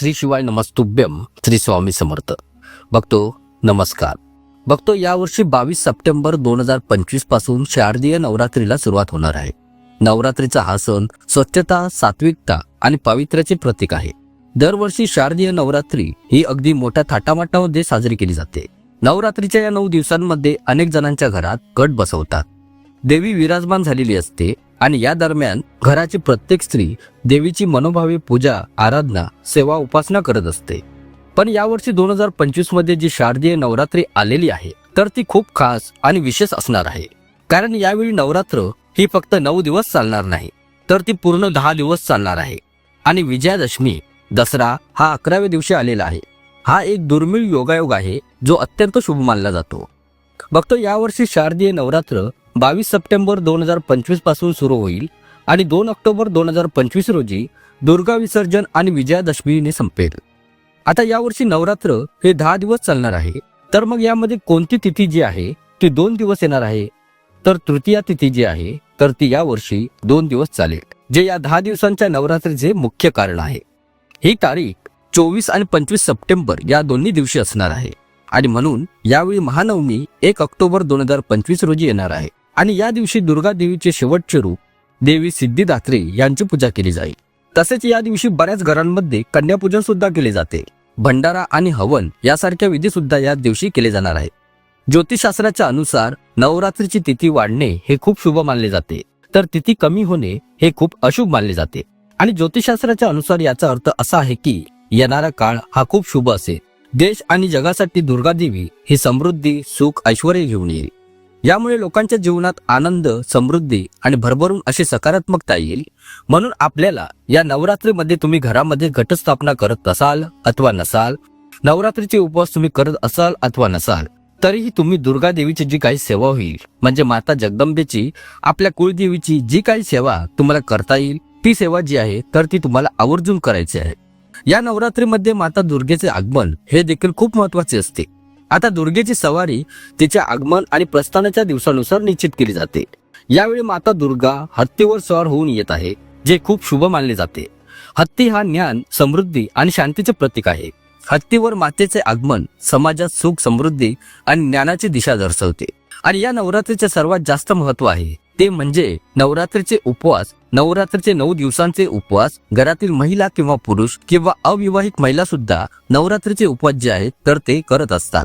श्री शिवाय नमस्तुभ्यम श्री स्वामी समर्थ. बघतो नमस्कार. बघतो यावर्षी बावीस सप्टेंबर दोन हजार पंचवीसपासून शारदीय नवरात्रीला सुरुवात होणार आहे. नवरात्रीचा हा सण स्वच्छता सात्विकता आणि पावित्र्याचे प्रतीक आहे. दरवर्षी शारदीय नवरात्री ही अगदी मोठ्या थाटामाटामध्ये साजरी केली जाते. नवरात्रीच्या या नऊ दिवसांमध्ये अनेक जणांच्या घरात गट बसवतात. देवी विराजमान झालेली असते आणि या दरम्यान घराची प्रत्येक स्त्री देवीची मनोभावे पूजा आराधना सेवा उपासना करत असते. पण यावर्षी दोन हजार पंचवीसमध्ये जी शारदीय नवरात्री आलेली आहे तर ती खूप खास आणि विशेष असणार आहे. कारण यावेळी नवरात्र ही फक्त नऊ दिवस चालणार नाही तर ती पूर्ण दहा दिवस चालणार आहे. आणि विजयादशमी दसरा हा अकराव्या दिवशी आलेला आहे. हा एक दुर्मिळ योगायोग आहे जो अत्यंत शुभ मानला जातो. बघतो यावर्षी शारदीय नवरात्र बावीस सप्टेंबर दोन हजार पंचवीसपासून सुरू होईल आणि दोन ऑक्टोबर दोन हजार पंचवीस रोजी दुर्गा विसर्जन आणि विजयादशमीने संपेल. आता यावर्षी नवरात्र हे दहा दिवस चालणार आहे. तर मग यामध्ये कोणती तिथी जी आहे ती दोन दिवस येणार आहे? तर तृतीया तिथी जी आहे तर ती यावर्षी दोन दिवस चालेल. जे या दहा दिवसांच्या नवरात्रीचे मुख्य कारण आहे. ही तारीख चोवीस आणि पंचवीस सप्टेंबर या दोन्ही दिवशी असणार आहे. आणि म्हणून यावेळी महानवमी एक ऑक्टोबर दोन हजार पंचवीस रोजी येणार आहे. आणि या दिवशी दुर्गा देवीचे शेवटचे रूप देवी सिद्धिदात्री यांची पूजा केली जाईल. तसेच या दिवशी बऱ्याच घरांमध्ये कन्यापूजन सुद्धा केले जाते. भंडारा आणि हवन यासारख्या विधी सुद्धा या दिवशी केले जाणार आहेत. ज्योतिषशास्त्राच्या अनुसार नवरात्रीची तिथी वाढणे हे खूप शुभ मानले जाते. तर तिथी कमी होणे हे खूप अशुभ मानले जाते. आणि ज्योतिषशास्त्राच्या अनुसार याचा अर्थ असा आहे की येणारा काळ हा खूप शुभ असेल. देश आणि जगासाठी दुर्गा देवी ही समृद्धी सुख ऐश्वर घेऊन येईल. यामुळे लोकांच्या जीवनात आनंद समृद्धी आणि भरभरून अशी सकारात्मकता येईल. म्हणून आपल्याला या नवरात्रीमध्ये तुम्ही घरामध्ये घटस्थापना करत असाल अथवा नसाल नवरात्रीचे उपवास तुम्ही करत असाल अथवा नसाल तरीही तुम्ही दुर्गा देवीची जी काही सेवा होईल म्हणजे माता जगदंबेची आपल्या कुळदेवीची जी काही सेवा तुम्हाला करता येईल ती सेवा जी आहे तर ती तुम्हाला आवर्जून करायची आहे. या नवरात्रीमध्ये माता दुर्गेचे आगमन हे देखील खूप महत्त्वाचे असते. आता दुर्गेची सवारी तिच्या आगमन आणि प्रस्थानाच्या दिवसानुसार निश्चित केली जाते. यावेळी माता दुर्गा हत्तीवर सवार होऊन येत आहे जे खूप शुभ मानले जाते. हत्ती हा ज्ञान समृद्धी आणि शांतीचे प्रतीक आहे. हत्तीवर मातेचे आगमन समाजात सुख समृद्धी आणि ज्ञानाची दिशा दर्शवते. आणि या नवरात्रीचे सर्वात जास्त महत्त्व आहे. ते म्हणजे नवरात्रीचे उपवास नवरात्रीचे नऊ दिवसांचे उपवास घरातील महिला किंवा पुरुष किंवा अविवाहित महिला सुद्धा नवरात्रीचे उपवास जे आहेत तर ते करत असतात.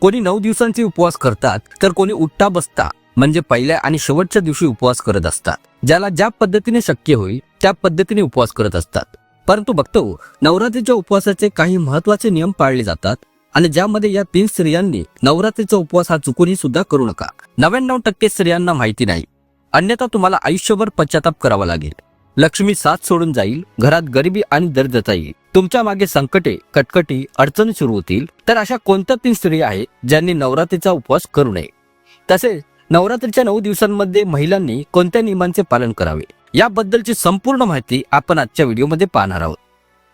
कोणी नऊ दिवसांचे उपवास करतात तर कोणी उठता बसता म्हणजे पहिल्या आणि शेवटच्या दिवशी उपवास करत असतात. ज्याला ज्या पद्धतीने शक्य होईल त्या पद्धतीने उपवास करत असतात. परंतु बघतो नवरात्रीच्या उपवासाचे काही महत्त्वाचे नियम पाळले जातात आणि ज्यामध्ये या तीन स्त्रियांनी नवरात्रीचा उपवास हा चुकूनही सुद्धा करू नका. नव्याण्णव टक्के स्त्रियांना माहिती नाही. अन्यथा तुम्हाला आयुष्यभर पश्चाताप करावा लागेल. लक्ष्मी साथ सोडून जाईल घरात गरिबी आणि दर्दता येईल तुमच्या मागे संकटे कटकटी अडचणी सुरू होतील. तर अशा कोणत्या तीन स्त्री आहेत ज्यांनी नवरात्रीचा उपवास करू नये? तसेच नवरात्रीच्या नऊ दिवसांमध्ये महिलांनी कोणत्या नियमांचे पालन करावे? याबद्दलची संपूर्ण माहिती आपण आजच्या व्हिडिओमध्ये पाहणार आहोत.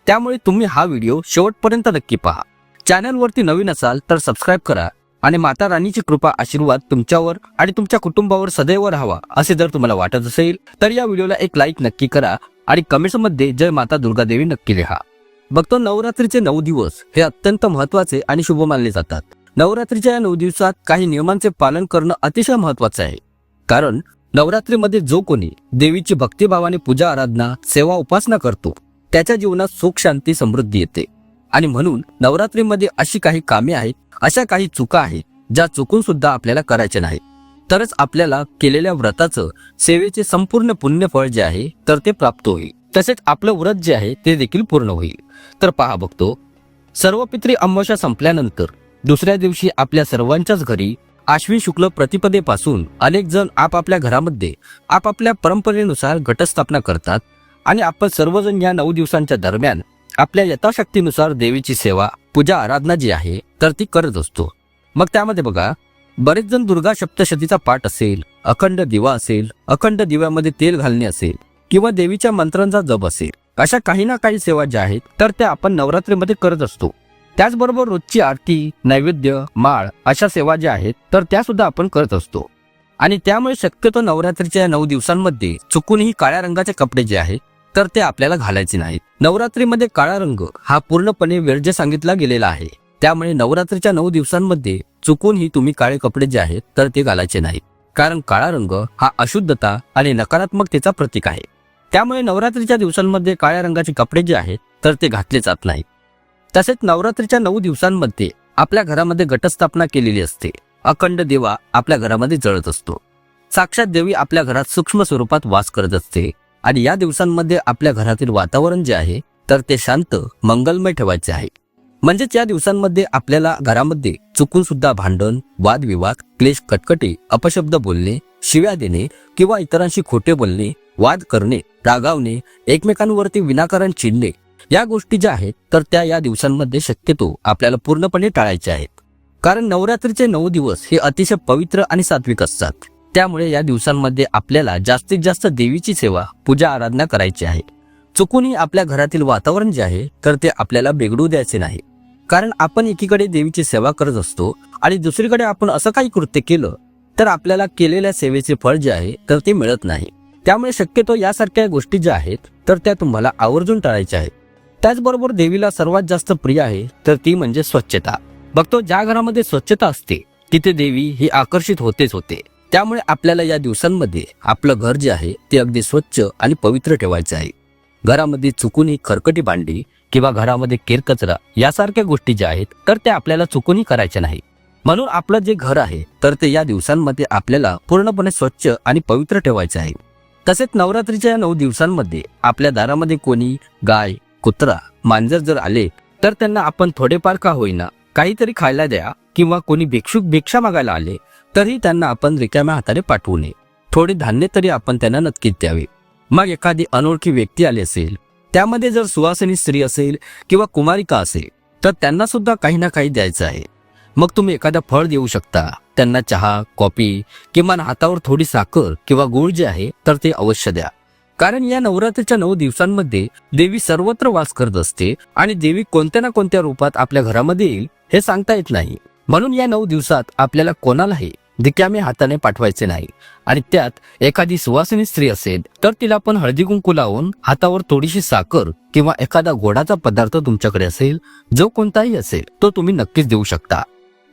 त्यामुळे तुम्ही हा व्हिडिओ शेवटपर्यंत नक्की पहा. चॅनलवरती नवीन असाल तर सबस्क्राईब करा. आणि माता राणीची कृपा आशीर्वाद तुमच्यावर आणि तुमच्या कुटुंबावर सदैव राहावा असे जर तुम्हाला वाटत असेल तर या व्हिडिओला एक लाईक नक्की करा आणि कमेंट्समध्ये जय माता दुर्गा देवी नक्की लिहा. बघतो नवरात्रीचे नऊ दिवस हे अत्यंत महत्त्वाचे आणि शुभ मानले जातात. नवरात्रीच्या या नऊ दिवसात काही नियमांचे पालन करणं अतिशय महत्त्वाचे आहे. कारण नवरात्रीमध्ये जो कोणी देवीची भक्तिभावाने पूजा आराधना सेवा उपासना करतो त्याच्या जीवनात सुख शांती समृद्धी येते. आणि म्हणून नवरात्रीमध्ये अशी काही कामे आहेत अशा काही चुका आहेत ज्या चुकून सुद्धा आपल्याला करायचे नाहीत. तरच आपल्याला केलेल्या व्रताचं सेवेचे संपूर्ण पुण्यफळ जे आहे तर ते प्राप्त होईल. तसेच आपलं व्रत जे आहे ते देखील पूर्ण होईल. तर पहा बघतो. सर्व पित्री अमावस्या संपल्यानंतर दुसऱ्या दिवशी आपल्या सर्वांच्याच घरी आश्विन शुक्ल प्रतिपदेपासून अनेक जण आपापल्या घरामध्ये आपापल्या परंपरेनुसार घटस्थापना करतात आणि आपण सर्वजण या नऊ दिवसांच्या दरम्यान आपल्या यथाशक्तीनुसार देवीची सेवा पूजा आराधना जी आहे तर ती करत असतो. मग त्यामध्ये बघा बरेच जण दुर्गा सप्तशतीचा पाठ असेल अखंड दिवा असेल अखंड दिव्यामध्ये तेल घालणे असेल किंवा देवीच्या मंत्रांचा जप असेल अशा काही ना काही सेवा ज्या आहेत तर त्या आपण नवरात्रीमध्ये करत असतो. त्याचबरोबर रोजची आरती नैवेद्य माळ अशा सेवा ज्या आहेत तर त्या सुद्धा आपण करत असतो. आणि त्यामुळे शक्यतो नवरात्रीच्या नऊ दिवसांमध्ये चुकूनही काळ्या रंगाचे कपडे जे आहेत तर ते आपल्याला घालायचे नाहीत. नवरात्रीमध्ये काळा रंग हा पूर्णपणे वर्ज्य सांगितला गेलेला आहे. त्यामुळे नवरात्रीच्या नऊ दिवसांमध्ये चुकूनही तुम्ही काळे कपडे जे आहेत तर ते घालायचे नाही. कारण काळा रंग हा अशुद्धता आणि नकारात्मकतेचा प्रतीक आहे. त्यामुळे नवरात्रीच्या दिवसांमध्ये काळ्या रंगाचे कपडे जे आहेत तर ते घातले जात नाही. तसेच नवरात्रीच्या नऊ दिवसांमध्ये आपल्या घरामध्ये घटस्थापना केलेली असते. अखंड देवा आपल्या घरामध्ये जळत असतो. साक्षात देवी आपल्या घरात सूक्ष्म स्वरूपात वास करत असते आणि या दिवसांमध्ये आपल्या घरातील वातावरण जे आहे तर ते शांत मंगलमय ठेवायचे आहे. म्हणजेच या दिवसांमध्ये आपल्याला घरामध्ये चुकून सुद्धा भांडण वादविवाद क्लेश कटकटे अपशब्द बोलणे शिव्या देणे किंवा इतरांशी खोटे बोलणे वाद करणे रागावणे एकमेकांवरती विनाकारण चिडणे या गोष्टी ज्या आहेत तर त्या या दिवसांमध्ये शक्यतो आपल्याला पूर्णपणे टाळायच्या आहेत. कारण नवरात्रीचे नऊ दिवस हे अतिशय पवित्र आणि सात्विक असतात. त्यामुळे या दिवसांमध्ये आपल्याला जास्तीत जास्त देवीची सेवा पूजा आराधना करायची आहे. चुकूनही आपल्या घरातील वातावरण जे आहे तर ते आपल्याला बिघडू द्यायचे नाही. कारण आपण एकीकडे देवीची सेवा करत असतो आणि दुसरीकडे आपण असं काही कृत्य केलं तर आपल्याला केलेल्या सेवेचे फळ जे आहे तर ते मिळत नाही. त्यामुळे शक्यतो यासारख्या गोष्टी ज्या आहेत तर त्या तुम्हाला आवर्जून टाळायच्या आहेत. त्याचबरोबर देवीला सर्वात जास्त प्रिय आहे तर ती म्हणजे स्वच्छता. बघतो ज्या घरामध्ये स्वच्छता असते तिथे देवी ही आकर्षित होतेच होते. त्यामुळे आपल्याला या दिवसांमध्ये आपलं घर जे आहे ते अगदी स्वच्छ आणि पवित्र ठेवायचं आहे. घरामध्ये चुकून ही खरकटी भांडी किंवा घरामध्ये केरकचरा यासारख्या गोष्टी ज्या आहेत तर त्या आपल्याला चुकूनही करायच्या नाही. म्हणून आपलं जे घर आहे तर ते या दिवसांमध्ये आपल्याला पूर्णपणे स्वच्छ आणि पवित्र ठेवायचे आहे. तसेच नवरात्रीच्या या नऊ दिवसांमध्ये आपल्या दारामध्ये कोणी गाय कुत्रा मांजर जर आले तर त्यांना आपण थोडेफार का होईना काहीतरी खायला द्या किंवा कोणी भिक्षुक भिक्षा मागायला आले तरी त्यांना आपण रिकाम्या हाताने पाठवू नये. थोडे धान्य तरी आपण त्यांना नक्कीच द्यावे. मग एखादी अनोळखी व्यक्ती आली असेल त्यामध्ये जर सुवासिनी स्त्री असेल किंवा कुमारिका असेल तर त्यांना सुद्धा काही ना काही द्यायचं आहे. मग तुम्ही एखादा फळ देऊ शकता. त्यांना चहा कॉफी किमान हातावर थोडी साखर किंवा गुळ जे आहे तर ते अवश्य द्या. कारण या नवरात्रीच्या नऊ दिवसांमध्ये देवी सर्वत्र वास करत असते आणि देवी कोणत्या ना कोणत्या रूपात आपल्या घरामध्ये येईल हे सांगता येत नाही. म्हणून या नऊ दिवसात आपल्याला कोणालाही रिकामे हाताने पाठवायचे नाही. आणि त्यात एखादी सुवासिनी स्त्री असेल तर तिला पण हळदी कुंकू लावून हातावर थोडीशी साखर किंवा एखादा गोडाचा पदार्थ तुमच्याकडे असेल जो कोणताही असेल तो तुम्ही नक्कीच देऊ शकता.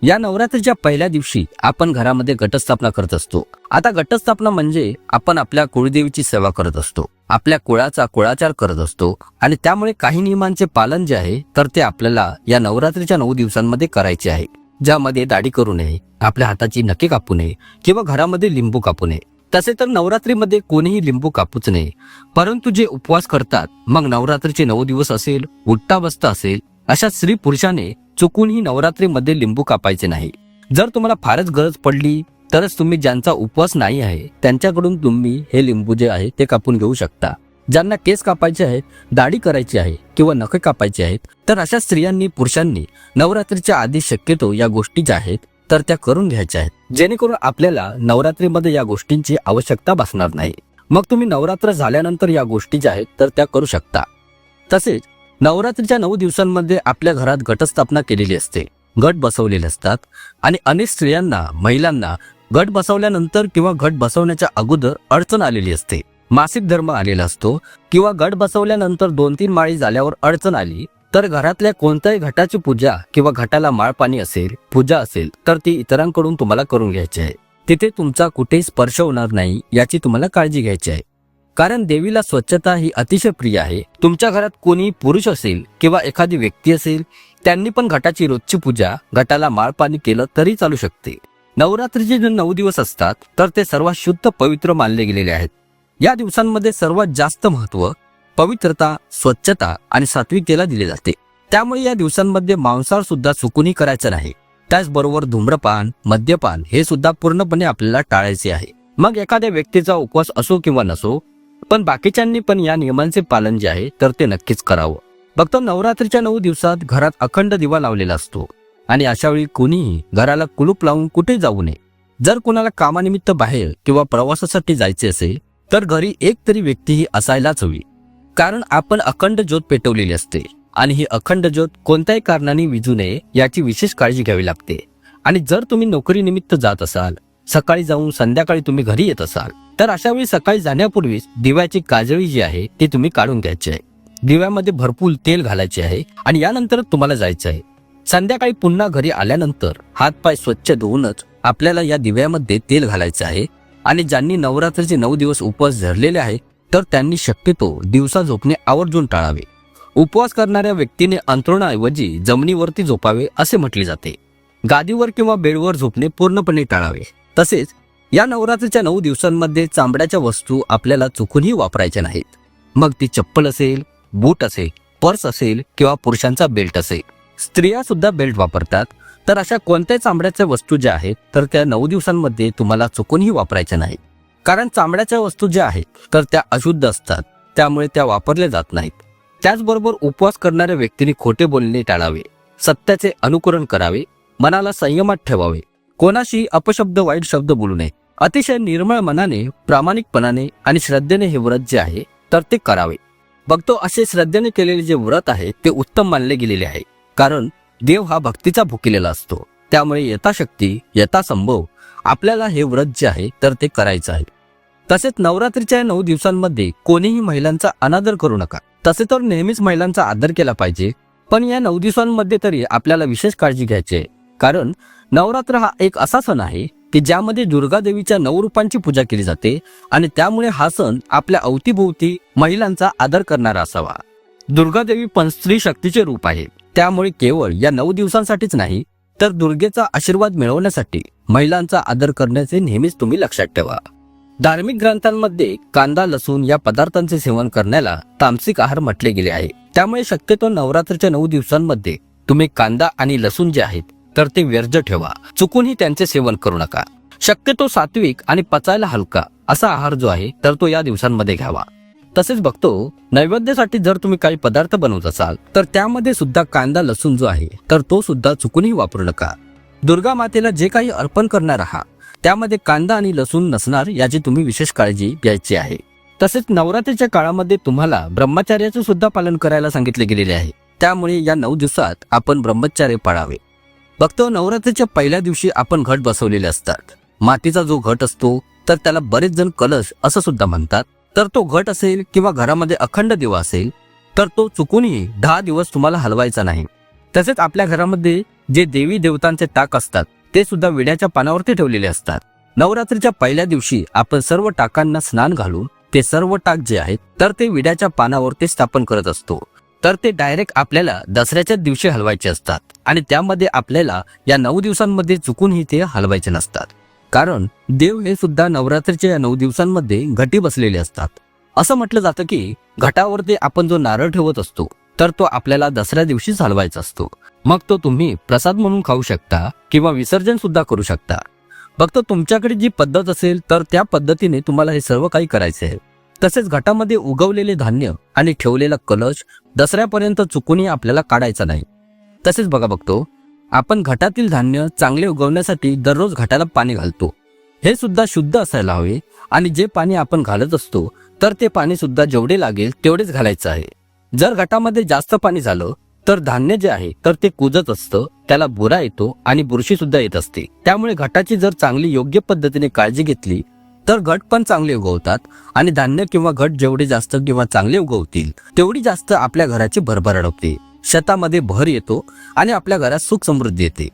या नवरात्रीच्या पहिल्या दिवशी आपण घरामध्ये घटस्थापना करत असतो. आता घटस्थापना म्हणजे आपण आपल्या कुळदेवीची सेवा करत असतो. आपल्या कुळाचा कुळाचार करत असतो. आणि त्यामुळे काही नियमांचे पालन जे आहे तर ते आपल्याला या नवरात्रीच्या नऊ दिवसांमध्ये करायचे आहे. ज्यामध्ये दाढी करू नये आपल्या हाताची नखे कापू नये किंवा घरामध्ये लिंबू कापू नये. तसे तर नवरात्रीमध्ये कोणीही लिंबू कापूच नये. परंतु जे उपवास करतात मग नवरात्रीचे नऊ दिवस असेल उठता असेल अशा स्त्री पुरुषाने चुकूनही नवरात्रीमध्ये लिंबू कापायचे नाही. जर तुम्हाला फारच गरज पडली तरच तुम्ही ज्यांचा उपवास नाही आहे त्यांच्याकडून तुम्ही हे लिंबू जे आहे ते कापून घेऊ शकता. ज्यांना केस कापायचे आहेत दाढी करायची आहे किंवा नखे कापायचे आहेत तर अशा स्त्रियांनी पुरुषांनी नवरात्रीच्या आधी शक्यतो या गोष्टी ज्या आहेत तर त्या करून घ्यायच्या आहेत. जेणेकरून आपल्याला नवरात्रीमध्ये या गोष्टींची आवश्यकता भासणार नाही. मग तुम्ही नवरात्र झाल्यानंतर या गोष्टी ज्या आहेत तर त्या करू शकता. तसेच नवरात्रीच्या नऊ दिवसांमध्ये आपल्या घरात घटस्थापना केलेली असते. गट बसवलेले असतात आणि अनेक स्त्रियांना महिलांना गट बसवल्यानंतर किंवा गट बसवण्याच्या अगोदर अडचण आलेली असते. मासिक धर्म आलेला असतो किंवा गट बसवल्यानंतर दोन तीन माळी झाल्यावर अडचण आली तर घरातल्या कोणत्याही घटाची पूजा किंवा घटाला माळ पाणी असेल पूजा असेल तर ती इतरांकडून तुम्हाला करून घ्यायची आहे. तिथे तुमचा कुठेही स्पर्श होणार नाही याची तुम्हाला काळजी घ्यायची आहे. कारण देवीला स्वच्छता ही अतिशय प्रिय आहे. तुमच्या घरात कोणी पुरुष असेल किंवा एखादी व्यक्ती असेल त्यांनी पण घटाची रोजची पूजा घटाला माळ पाणी केलं तरी चालू शकते. नवरात्रीचे जे नऊ दिवस असतात तर ते सर्वात शुद्ध पवित्र मानले गेलेले आहेत. या दिवसांमध्ये सर्वात जास्त महत्त्व पवित्रता स्वच्छता आणि सात्विकतेला दिले जाते. त्यामुळे या दिवसांमध्ये मांसाहार सुद्धा चुकूनही करायचं नाही. त्याचबरोबर धूम्रपान मद्यपान हे सुद्धा पूर्णपणे आपल्याला टाळायचे आहे. मग एखाद्या व्यक्तीचा उपवास असो किंवा नसो पण बाकीच्यांनी पण या नियमांचे पालन जे आहे तर ते नक्कीच करावं. फक्त नवरात्रीच्या नऊ दिवसात घरात अखंड दिवा लावलेला असतो. आणि अशा वेळी कोणीही घराला कुलूप लावून कुठे जाऊ नये. जर कुणाला कामानिमित्त बाहेर किंवा प्रवासासाठी जायचे असेल तर घरी एक तरी व्यक्ती ही असायलाच हवी. कारण आपण अखंड ज्योत पेटवलेली असते आणि ही अखंड ज्योत कोणत्याही कारणाने विजू नये याची विशेष काळजी घ्यावी लागते. आणि जर तुम्ही नोकरीनिमित्त जात असाल सकाळी जाऊन संध्याकाळी तुम्ही घरी येत असाल तर अशा वेळी सकाळी जाण्यापूर्वीच दिव्याची काजळी जी आहे ती तुम्ही काढून घ्यायची आहे. दिव्यामध्ये भरपूर तेल घालायचे आहे आणि यानंतर तुम्हाला जायचं आहे. संध्याकाळी पुन्हा घरी आल्यानंतर हातपाय स्वच्छ धुवूनच आपल्याला या दिव्यामध्ये तेल घालायचं आहे. आणि ज्यांनी नवरात्रीचे नऊ दिवस उपवास धरलेले आहे तर त्यांनी शक्यतो दिवसा झोपणे आवर्जून टाळावे. उपवास करणाऱ्या व्यक्तीने अंतरुणाऐवजी जमिनीवरती झोपावे असे म्हटले जाते. गादीवर किंवा बेडवर झोपणे पूर्णपणे टाळावे. तसेच या नवरात्रीच्या नऊ दिवसांमध्ये चांबड्याच्या वस्तू आपल्याला चुकूनही वापरायच्या नाहीत. मग ती चप्पल असेल बूट असेल पर्स असेल किंवा पुरुषांचा बेल्ट असेल. स्त्रिया सुद्धा बेल्ट वापरतात. तर अशा कोणत्याही चांबड्याच्या वस्तू ज्या आहेत तर त्या नऊ दिवसांमध्ये तुम्हाला चुकूनही वापरायच्या नाहीत. कारण चांबड्याच्या वस्तू ज्या आहेत तर त्या अशुद्ध असतात. त्यामुळे त्या वापरल्या जात नाहीत. त्याचबरोबर उपवास करणाऱ्या व्यक्तीने खोटे बोलणे टाळावे. सत्याचे अनुकरण करावे. मनाला संयमात ठेवावे. कोणाशी अपशब्द वाईट शब्द बोलू नये. अतिशय निर्मळ मनाने प्रामाणिकपणाने आणि श्रद्धेने हे व्रत जे आहे तर ते करावे. बघतो असे श्रद्धेने केलेले जे व्रत आहे ते उत्तम मानले गेलेले आहे. कारण देव हा भक्तीचा भुकिलेला असतो. त्यामुळे यथाशक्ती यथासंभव आपल्याला हे व्रत जे आहे तर ते करायचं आहे. तसेच नवरात्रीच्या नऊ दिवसांमध्ये कोणीही महिलांचा अनादर करू नका. तसे तर नेहमीच महिलांचा आदर केला पाहिजे. पण या नऊ दिवसांमध्ये तरी आपल्याला विशेष काळजी घ्यायची आहे. कारण नवरात्र हा एक असा सण आहे की ज्यामध्ये दुर्गा देवीच्या नऊ रूपांची पूजा केली जाते आणि त्यामुळे हा सण आपल्या अवतीभोवती महिलांचा आदर करणारा असावा. दुर्गा देवी पण स्त्री शक्तीचे रूप आहे. त्यामुळे केवळ या नऊ दिवसांसाठीच नाही तर दुर्गेचा आशीर्वाद मिळवण्यासाठी महिलांचा आदर करण्याचे नेहमीच तुम्ही लक्षात ठेवा. धार्मिक ग्रंथांमध्ये कांदा लसूण या पदार्थांचे सेवन करण्याला तामसिक आहार म्हटले गेले आहे. त्यामुळे शक्यतो नवरात्रीच्या नऊ दिवसांमध्ये तुम्ही कांदा आणि लसूण जे आहेत तर ते व्यर्ज ठेवा. चुकूनही त्यांचे सेवन करू नका. शक्यतो सात्विक आणि पचायला हलका असा आहार जो आहे तर तो या दिवसांमध्ये घ्यावा. तसेच बघतो नैवेद्यासाठी जर तुम्ही काही पदार्थ बनवत असाल तर त्यामध्ये सुद्धा कांदा लसूण जो आहे तर तो सुद्धा चुकूनही वापरू नका. दुर्गा मातेला जे काही अर्पण करणार आहात त्यामध्ये कांदा आणि लसूण नसणार याची तुम्ही विशेष काळजी घ्यायची आहे. तसेच नवरात्रीच्या काळामध्ये तुम्हाला ब्रह्मचार्याचे सुद्धा पालन करायला सांगितले गेलेले आहे. त्यामुळे या नऊ दिवसात आपण ब्रह्मचार्य पाळावे. बघतो नवरात्रीच्या पहिल्या दिवशी आपण घट बसवलेले असतात. मातीचा जो घट असतो तर त्याला बरेच जण कलश असं सुद्धा म्हणतात. तर तो घट असेल किंवा घरामध्ये अखंड दिवा असेल तर तो चुकूनही दहा दिवस तुम्हाला हलवायचा नाही. तसेच आपल्या घरामध्ये जे देवी देवतांचे टाक असतात ते सुद्धा विड्याच्या पानावरती ठेवलेले असतात. नवरात्रीच्या पहिल्या दिवशी आपण सर्व टाकांना स्नान घालून ते सर्व टाक जे आहेत तर ते विड्याच्या पानावरती स्थापन करत असतो. तर ते डायरेक्ट आपल्याला दसऱ्याच्या दिवशी हलवायचे असतात आणि त्यामध्ये आपल्याला या नऊ दिवसांमध्ये चुकूनही ते हलवायचे नसतात. कारण देव हे सुद्धा नवरात्रीच्या या नऊ दिवसांमध्ये घटी बसलेले असतात. असं म्हटलं जातं की घटावरती आपण जो नारळ ठेवत असतो तर तो आपल्याला दसऱ्या दिवशी हलवायचा असतो. मग तो तुम्ही प्रसाद म्हणून खाऊ शकता किंवा विसर्जन सुद्धा करू शकता. फक्त तुमच्याकडे जी पद्धत असेल तर त्या पद्धतीने तुम्हाला हे सर्व काही करायचे आहे. तसेच घटामध्ये उगवलेले धान्य आणि ठेवलेला कलश दसऱ्यापर्यंत चुकूनही आपल्याला काढायचा नाही. तसेच बघा बघतो आपण घटातील धान्य चांगले उगवण्यासाठी दररोज घटाला पाणी घालतो. हे सुद्धा शुद्ध असायला हवे आणि जे पाणी आपण घालत असतो तर ते पाणी सुद्धा जेवढे लागेल तेवढेच घालायचं आहे. जर घटामध्ये जास्त पाणी झालं तर धान्य जे आहे तर ते कुजत असतं त्याला बुरा येतो आणि बुरशी सुद्धा येत असते. त्यामुळे घटाची जर चांगली योग्य पद्धतीने काळजी घेतली तर घट पण चांगले उगवतात आणि धान्य किंवा घट जेवढे जास्त किंवा चांगले उगवतील तेवढी जास्त आपल्या घराची भरभराट होते शेतामध्ये भर येतो आणि आपल्या घरात सुख समृद्धी येते.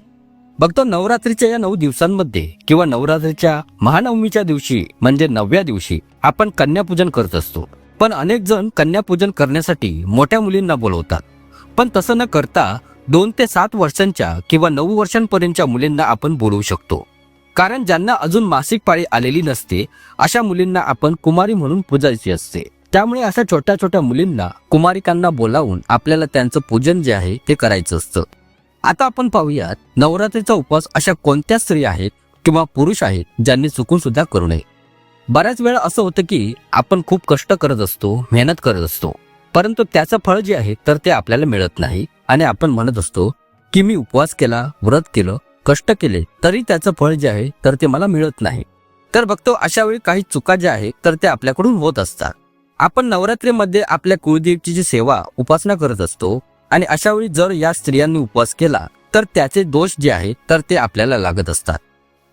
बघतो नवरात्रीच्या या नऊ दिवसांमध्ये किंवा नवरात्रीच्या महानवमीच्या दिवशी म्हणजे नवव्या दिवशी आपण कन्यापूजन करत असतो. पण अनेक जण कन्यापूजन करण्यासाठी मोठ्या मुलींना बोलवतात. पण तसं न करता दोन ते सात वर्षांच्या किंवा नऊ वर्षांपर्यंतच्या मुलींना आपण बोलवू शकतो. कारण ज्यांना अजून मासिक पाळी आलेली नसते अशा मुलींना आपण कुमारी म्हणून पूजायची असते. त्यामुळे अशा छोट्या छोट्या मुलींना कुमारिकांना बोलावून आपल्याला त्यांचं पूजन जे आहे ते करायचं असतं. आता आपण पाहूयात नवरात्रीचा उपवास अशा कोणत्या स्त्री आहेत किंवा पुरुष आहेत ज्यांनी चुकून सुद्धा करू नये? बऱ्याच वेळा असं होतं की आपण खूप कष्ट करत असतो मेहनत करत असतो परंतु त्याचं फळ जे आहे तर ते आपल्याला मिळत नाही. आणि आपण म्हणत असतो की मी उपवास केला व्रत केलं कष्ट केले तरी त्याचं फळ जे आहे तर ते मला मिळत नाही. तर बघतो अशा वेळी काही चुका ज्या आहेत तर ते आपल्याकडून होत असतात. आपण नवरात्रीमध्ये आपल्या कुळदेवीची जी सेवा उपासना करत असतो आणि अशा वेळी जर या स्त्रियांनी उपवास केला तर त्याचे दोष जे आहेत तर ते आपल्याला लागत असतात.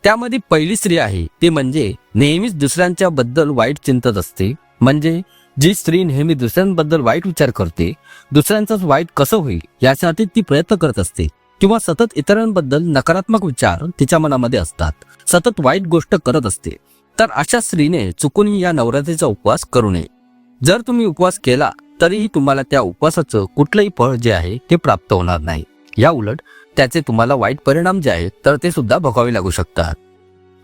त्यामध्ये पहिली स्त्री आहे ती म्हणजे नेहमीच दुसऱ्यांच्या बद्दल वाईट चिंतत असते. म्हणजे जी स्त्री नेहमी दुसऱ्यांबद्दल वाईट विचार करते दुसऱ्यांचंच वाईट कसं होईल यासाठी ती प्रयत्न करत असते. किंवा सतत इतरांबद्दल नकारात्मक विचार तिच्या मनामध्ये असतात. सतत वाईट गोष्ट करत असते. तर अशा स्त्रीने चुकूनही या नवरात्रीचा उपवास करू नये. जर तुम्ही उपवास केला तरीही तुम्हाला त्या उपवासाचं कुठलंही फळ जे आहे ते प्राप्त होणार नाही. या उलट त्याचे तुम्हाला वाईट परिणाम जे आहेत तर ते सुद्धा भोगावे लागू शकतात.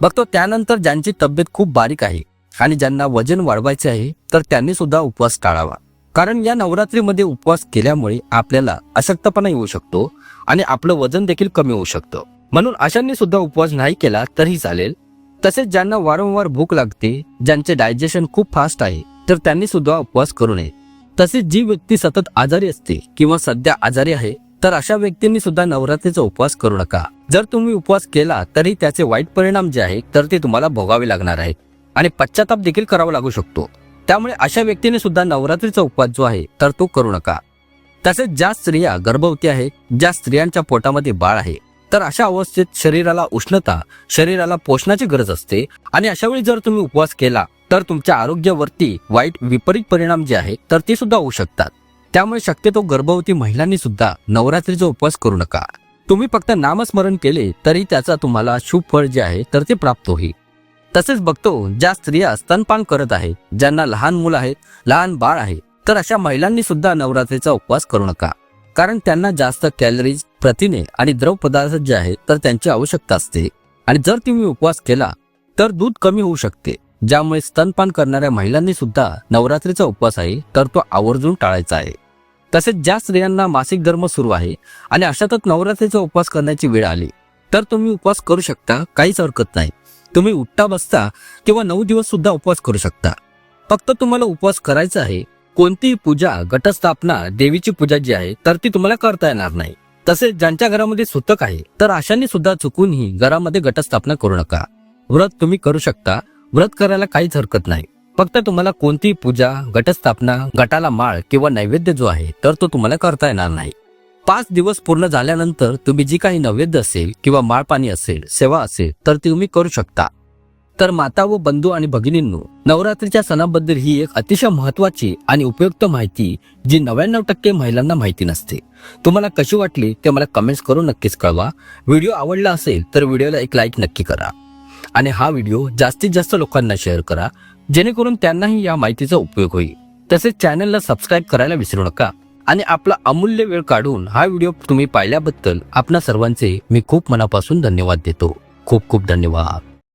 बघतो त्यानंतर ज्यांची तब्येत खूप बारीक आहे आणि ज्यांना वजन वाढवायचे आहे तर त्यांनी सुद्धा उपवास टाळावा. कारण या नवरात्रीमध्ये उपवास केल्यामुळे आपल्याला अशक्तपणा येऊ शकतो आणि आपलं वजन देखील कमी होऊ शकतं. म्हणून अशांनी सुद्धा उपवास नाही केला तरी चालेल. तसेच ज्यांना वारंवार भूक लागते ज्यांचे डायजेशन खूप फास्ट आहे तर त्यांनी सुद्धा उपवास करू नये. तसेच जी व्यक्ती सतत आजारी असते किंवा सध्या आजारी आहे तर अशा व्यक्तींनी सुद्धा नवरात्रीचा उपवास करू नका. जर तुम्ही उपवास केला तरी त्याचे वाईट परिणाम जे आहेत तर ते तुम्हाला भोगावे लागणार आहेत आणि पश्चाताप देखील करावा लागू शकतो. त्यामुळे अशा व्यक्तीने सुद्धा नवरात्रीचा उपवास जो आहे तर तो करू नका. तसेच ज्या स्त्रिया गर्भवती आहे ज्या स्त्रियांच्या पोटामध्ये बाळ आहे तर अशा अवस्थेत शरीराला उष्णता शरीराला पोषणाची गरज असते आणि अशा वेळी जर तुम्ही उपवास केला तर तुमच्या आरोग्यावरती वाईट विपरीत परिणाम जे आहेत तर ते सुद्धा होऊ शकतात. त्यामुळे शक्यतो गर्भवती महिलांनी सुद्धा नवरात्रीचा उपवास करू नका. तुम्ही फक्त नामस्मरण केले तरी त्याचा तुम्हाला शुभ फळ जे आहे तर ते प्राप्त होईल. तसेच बघतो ज्या स्त्रिया स्तनपान करत आहेत ज्यांना लहान मुलं आहेत लहान बाळ आहे तर अशा महिलांनी सुद्धा नवरात्रीचा उपवास करू नका. कारण त्यांना जास्त कॅलरीज प्रथिने आणि द्रव पदार्थ जे आहेत तर त्यांची आवश्यकता असते. आणि जर तुम्ही उपवास केला तर दूध कमी होऊ शकते. ज्यामुळे स्तनपान करणाऱ्या महिलांनी सुद्धा नवरात्रीचा उपवास आहे तर तो आवर्जून टाळायचा आहे. तसेच ज्या स्त्रियांना मासिक धर्म सुरू आहे आणि अशातच नवरात्रीचा उपवास करण्याची वेळ आली तर तुम्ही उपवास करू शकता काहीच हरकत नाही. तुम्ही उठता बसता किंवा नऊ दिवस सुद्धा उपवास करू शकता. फक्त तुम्हाला उपवास करायचा आहे कोणतीही पूजा घटस्थापना देवीची पूजा जी आहे तर ती तुम्हाला करता येणार नाही. तसेच ज्यांच्या घरामध्ये सुतक आहे तर अशांनी सुद्धा चुकूनही घरामध्ये घटस्थापना करू नका. व्रत तुम्ही करू शकता व्रत करायला काहीच हरकत नाही. फक्त तुम्हाला कोणतीही पूजा घटस्थापना गटाला माळ किंवा नैवेद्य जो आहे तर तो तुम्हाला करता येणार नाही. पाच दिवस पूर्ण झाल्यानंतर तुम्ही जी काही नैवेद्य असेल किंवा माळ पाणी असेल सेवा असेल तर ती तुम्ही करू शकता. तर माता व बंधू आणि भगिनींनो नवरात्रीच्या सणाबद्दल ही एक अतिशय महत्वाची आणि उपयुक्त माहिती जी नव्याण्णव टक्के महिलांना माहिती नसते. तुम्हाला कशी वाटली ते मला कमेंट्स करून नक्कीच कळवा. व्हिडिओ आवडला असेल तर व्हिडिओला एक लाईक नक्की करा. आणि हा व्हिडिओ जास्तीत जास्त लोकांना शेअर करा जेणेकरून त्यांनाही या माहितीचा उपयोग होईल. तसेच चॅनलला सबस्क्राईब करायला विसरू नका. आणि आपला अमूल्य वेळ काढून हा व्हिडिओ तुम्ही पाहिल्याबद्दल आपणा सर्वांचे मी खूप मनापासून धन्यवाद देतो. खूप खूप धन्यवाद.